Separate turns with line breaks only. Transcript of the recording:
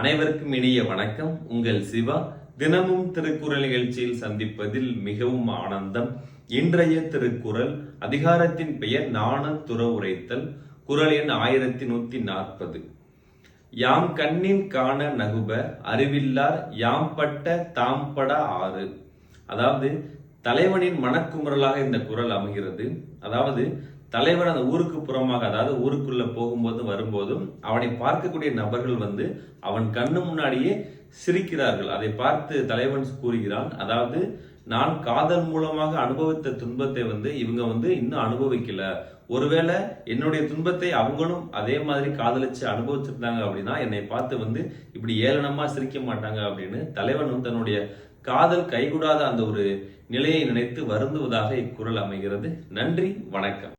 அனைவருக்கும் இனிய வணக்கம். உங்கள் சிவா. தினமும் திருக்குறள் நிகழ்ச்சியில் சந்திப்பதில் மிகவும் ஆனந்தம். இன்றைய திருக்குறள் அதிகாரத்தின் பெயர் நாண துற உரைத்தல். குறள் எண் ஆயிரத்தி நூத்தி நாற்பது. யாம் கண்ணின் காண நகுப அறிவில்லார் யாம் பட்ட தாம் பட ஆறு. அதாவது தலைவனின் மனக்குமுறலாக இந்த குறள் அமைகிறது. அதாவது தலைவன் அந்த ஊருக்கு புறமாக அதாவது ஊருக்குள்ள போகும்போதும் வரும்போதும் அவனை பார்க்கக்கூடிய நபர்கள் வந்து அவன் கண்ணு முன்னாடியே சிரிக்கிறார்கள். அதை பார்த்து தலைவன் கூறுகிறான் அதாவது நான் காதல் மூலமாக அனுபவித்த துன்பத்தை வந்து இவங்க வந்து இன்னும் அனுபவிக்கல. ஒருவேளை என்னுடைய துன்பத்தை அவங்களும் அதே மாதிரி காதலிச்சு அனுபவிச்சிருந்தாங்க அப்படின்னா என்னை பார்த்து வந்து இப்படி ஏளனமா சிரிக்க மாட்டாங்க அப்படின்னு தலைவன் தன்னுடைய காதல் கைகூடாத அந்த ஒரு நிலையை நினைத்து வருந்துவதாக இக்குரல் அமைகிறது. நன்றி வணக்கம்.